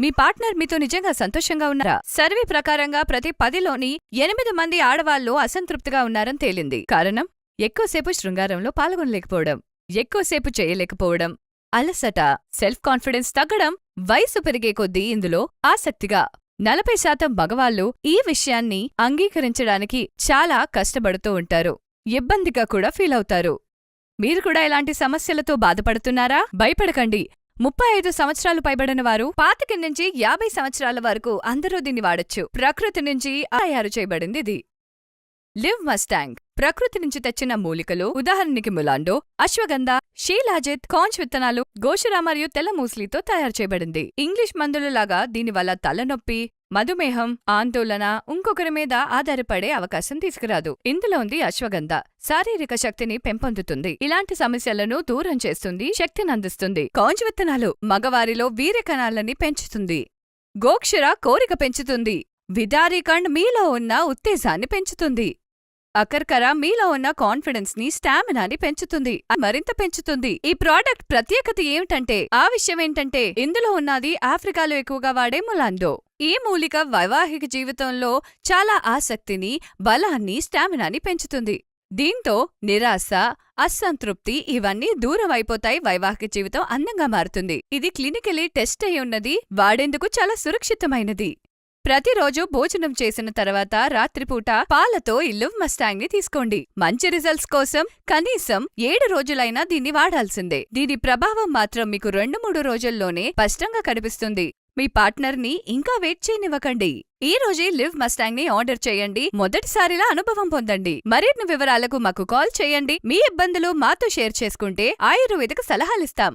మీ partner మీతో నిజంగా సంతోషంగా ఉన్నారా? సర్వే ప్రకారంగా ప్రతి పదిలోని ఎనిమిది మంది ఆడవాళ్ళు అసంతృప్తిగా ఉన్నారని తేలింది. కారణం? ఎక్కువసేపు శృంగారంలో పాల్గొనలేకపోవడం. ఎక్కువసేపు చేయలేకపోవడం. అలసట సెల్ఫ్ కాన్ఫిడెన్స్ తగ్గడం వయసు పెరిగే కొద్దీ ఇందులో ఆసక్తిగా. నలభై శాతం మగవాళ్ళు ఈ విషయాన్ని అంగీకరించడానికి చాలా కష్టపడుతూ ఉంటారు. ఇబ్బందిగా కూడా ఫీల్ అవుతారు మీరు కూడా ఇలాంటి సమస్యలతో బాధపడుతున్నారా? భయపడకండి. ముప్పై ఐదు సంవత్సరాలు పైబడిన వారు పాతిక నుంచి యాభై సంవత్సరాల వరకు అందరూ దీన్ని వాడొచ్చు. ప్రకృతి నుంచి తయారు చేయబడింది ఇది. లివ్ మస్టాంగ్. ప్రకృతి నుంచి తెచ్చిన మూలికలు ఉదాహరణకి ములాండో అశ్వగంధ షీలాజిత్ కాంచ్ విత్తనాలు గోషురా మరియు తెల్ల మూస్లీతో తయారు చేయబడింది. ఇంగ్లీష్ మందులలాగా దీనివల్ల తలనొప్పి మధుమేహం ఆందోళన ఇంకొకరి మీద ఆధారపడే అవకాశం తీసుకురాదు. ఇందులో ఉంది అశ్వగంధ. శారీరక శక్తిని పెంపొందుతుంది. ఇలాంటి సమస్యలను దూరం చేస్తుంది శక్తిని అందిస్తుంది. కాంచ్ విత్తనాలు మగవారిలో వీర్య కణాలని పెంచుతుంది. గోక్షుర కోరిక పెంచుతుంది. విదారీకండ్ మీలో ఉన్న ఉత్తేజాన్ని పెంచుతుంది. అకర్కర మీలో ఉన్న కాన్ఫిడెన్స్ని స్టామినాని పెంచుతుంది. మరింత పెంచుతుంది. ఈ ప్రోడక్ట్ ప్రత్యేకత ఏమిటంటే ఆ విషయం ఏంటంటే ఇందులో ఉన్నది ఆఫ్రికాలో ఎక్కువగా వాడే ములాండో ఈ మూలిక వైవాహిక జీవితంలో చాలా ఆసక్తిని బలాన్ని స్టామినాని పెంచుతుంది. దీంతో నిరాశ అసంతృప్తి ఇవన్నీ దూరం అయిపోతాయి వైవాహిక జీవితం అందంగా మారుతుంది. ఇది క్లినికలీ టెస్ట్ అయి ఉన్నది వాడేందుకు చాలా సురక్షితమైనది. ప్రతిరోజు భోజనం చేసిన తర్వాత రాత్రిపూట పాలతో ఈ లివ్ మస్టాంగ్ని తీసుకోండి. మంచి రిజల్ట్స్ కోసం కనీసం ఏడు రోజులైనా దీన్ని వాడాల్సిందే. దీని ప్రభావం మాత్రం మీకు రెండు మూడు రోజుల్లోనే స్పష్టంగా కనిపిస్తుంది. మీ పార్ట్నర్ని ఇంకా వెయిట్ చేయనివ్వకండి. ఈ రోజే లివ్ మస్టాంగ్ని ఆర్డర్ చేయండి. మొదటిసారిలా అనుభవం పొందండి. మరిన్ని వివరాలకు మాకు కాల్ చేయండి. మీ ఇబ్బందులు మాతో షేర్ చేసుకుంటే ఆయుర్వేదిక సలహాలిస్తాం.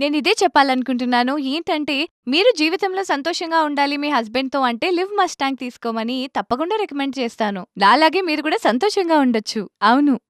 నేను ఇదే చెప్పాలనుకుంటున్నాను. ఏంటంటే మీరు జీవితంలో సంతోషంగా ఉండాలి మీ హస్బెండ్తో అంటే లివ్ మస్టాంగ్ తీసుకోమని తప్పకుండా రికమెండ్ చేస్తాను. నాలాగే మీరు కూడా సంతోషంగా ఉండొచ్చు. అవును.